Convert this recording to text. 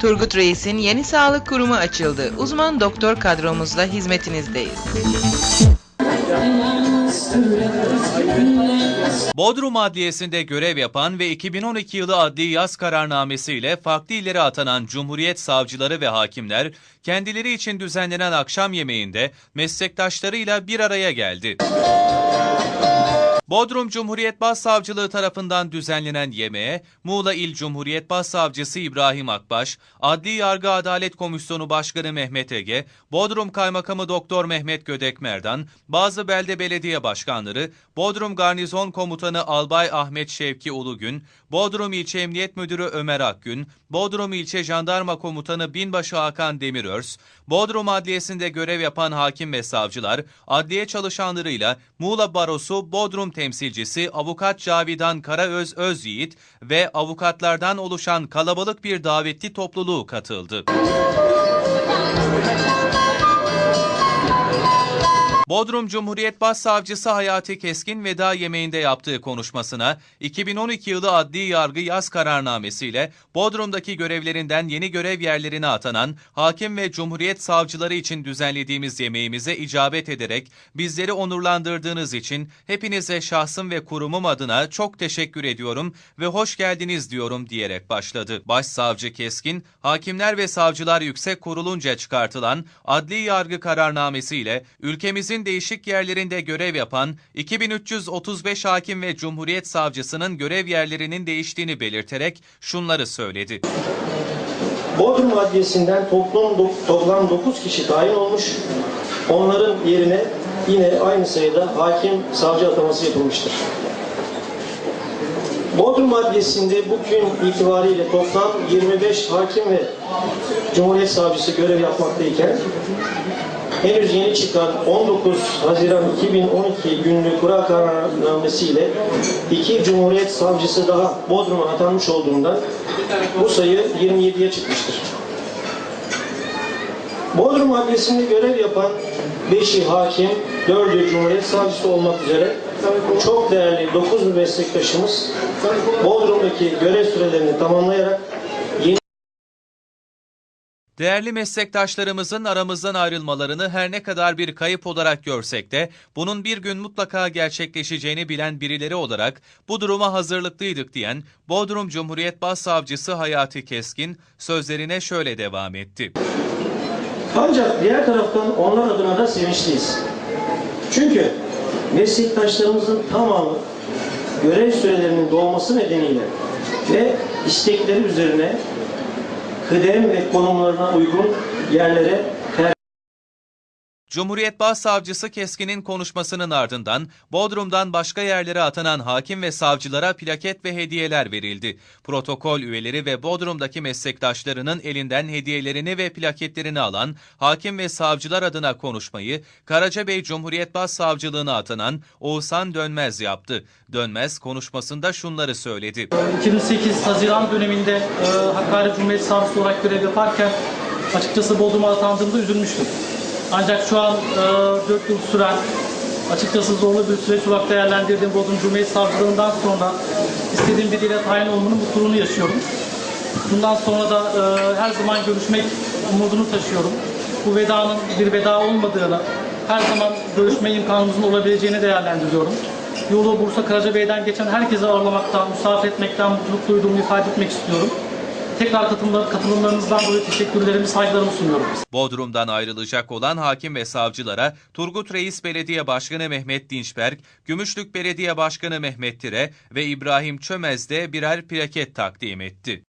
Turgut Reis'in yeni sağlık kurumu açıldı. Uzman doktor kadromuzla hizmetinizdeyiz. Bodrum Adliyesi'nde görev yapan ve 2012 yılı adli yaz kararnamesiyle farklı illere atanan Cumhuriyet savcıları ve hakimler kendileri için düzenlenen akşam yemeğinde meslektaşlarıyla bir araya geldi. Bodrum Cumhuriyet Başsavcılığı tarafından düzenlenen yemeğe Muğla İl Cumhuriyet Başsavcısı İbrahim Akbaş, Adli Yargı Adalet Komisyonu Başkanı Mehmet Ege, Bodrum Kaymakamı Doktor Mehmet Gödek Merdan, bazı belde belediye başkanları, Bodrum Garnizon Komutanı Albay Ahmet Şevki Ulugün, Bodrum İlçe Emniyet Müdürü Ömer Akgün, Bodrum İlçe Jandarma Komutanı Binbaşı Hakan Demirörs, Bodrum Adliyesi'nde görev yapan hakim ve savcılar, adliye çalışanlarıyla Muğla Barosu Bodrum temsilcisi Avukat Cavidan Karaöz Özyiğit ve avukatlardan oluşan kalabalık bir davetli topluluğu katıldı. Bodrum Cumhuriyet Başsavcısı Hayati Keskin veda yemeğinde yaptığı konuşmasına 2012 yılı adli yargı yaz kararnamesiyle Bodrum'daki görevlerinden yeni görev yerlerine atanan hakim ve Cumhuriyet savcıları için düzenlediğimiz yemeğimize icabet ederek bizleri onurlandırdığınız için hepinize şahsım ve kurumum adına çok teşekkür ediyorum ve hoş geldiniz diyorum diyerek başladı. Başsavcı Keskin, Hakimler ve Savcılar Yüksek Kurulunca çıkartılan adli yargı kararnamesiyle ülkemizin değişik yerlerinde görev yapan 2335 hakim ve Cumhuriyet Savcısının görev yerlerinin değiştiğini belirterek şunları söyledi. Bodrum Adliyesi'nden toplam, do- toplam 9 kişi tayin olmuş. Onların yerine yine aynı sayıda hakim, savcı ataması yapılmıştır. Bodrum Adliyesi'nde bugün itibariyle toplam 25 hakim ve Cumhuriyet Savcısı görev yapmaktayken henüz yeni çıkan 19 Haziran 2012 günlük kura kararnamesiyle iki Cumhuriyet Savcısı daha Bodrum'a atanmış olduğundan bu sayı 27'ye çıkmıştır. Bodrum Adliyesi'nde görev yapan 5'i hakim, 4'ü Cumhuriyet Savcısı olmak üzere çok değerli 9 meslektaşımız Bodrum'daki görev sürelerini tamamlayarak Değerli meslektaşlarımızın aramızdan ayrılmalarını her ne kadar bir kayıp olarak görsek de bunun bir gün mutlaka gerçekleşeceğini bilen birileri olarak bu duruma hazırlıklıydık diyen Bodrum Cumhuriyet Başsavcısı Hayati Keskin sözlerine şöyle devam etti. Ancak diğer taraftan onlar adına da sevinçliyiz. Çünkü meslektaşlarımızın tamamı görev sürelerinin dolması nedeniyle ve istekleri üzerine kıdem ve konumlarına uygun yerlere Cumhuriyet Başsavcısı Keskin'in konuşmasının ardından Bodrum'dan başka yerlere atanan hakim ve savcılara plaket ve hediyeler verildi. Protokol üyeleri ve Bodrum'daki meslektaşlarının elinden hediyelerini ve plaketlerini alan hakim ve savcılar adına konuşmayı Karacabey Cumhuriyet Başsavcılığına atanan Oğuzhan Dönmez yaptı. Dönmez konuşmasında şunları söyledi. 2008 Haziran döneminde e, Hakkari Cumhuriyet Savcısı olarak görev yaparken açıkçası Bodrum'a atandığımda üzülmüştüm. Ancak şu an e, 4 yıl süren açıkçası zorlu bir süreç olarak değerlendirdiğim Bodrum Cumhuriyet Savcılığından sonra istediğim biriyle tayin olmanın mutluluğunu yaşıyorum. Bundan sonra da e, her zaman görüşmek umudunu taşıyorum. Bu vedanın bir veda olmadığını, her zaman görüşme imkanımızın olabileceğini değerlendiriyorum. Yolu Bursa Karacabey'den geçen herkese ağırlamaktan, misafir etmekten mutluluk duyduğumu ifade etmek istiyorum. Tekrar katılımlar, katılımlarınızdan dolayı teşekkürlerimi, saygılarımı sunuyorum. Bodrum'dan ayrılacak olan hakim ve savcılara Turgut Reis Belediye Başkanı Mehmet Dinçberk, Gümüşlük Belediye Başkanı Mehmet Tire ve İbrahim Çömez de birer plaket takdim etti.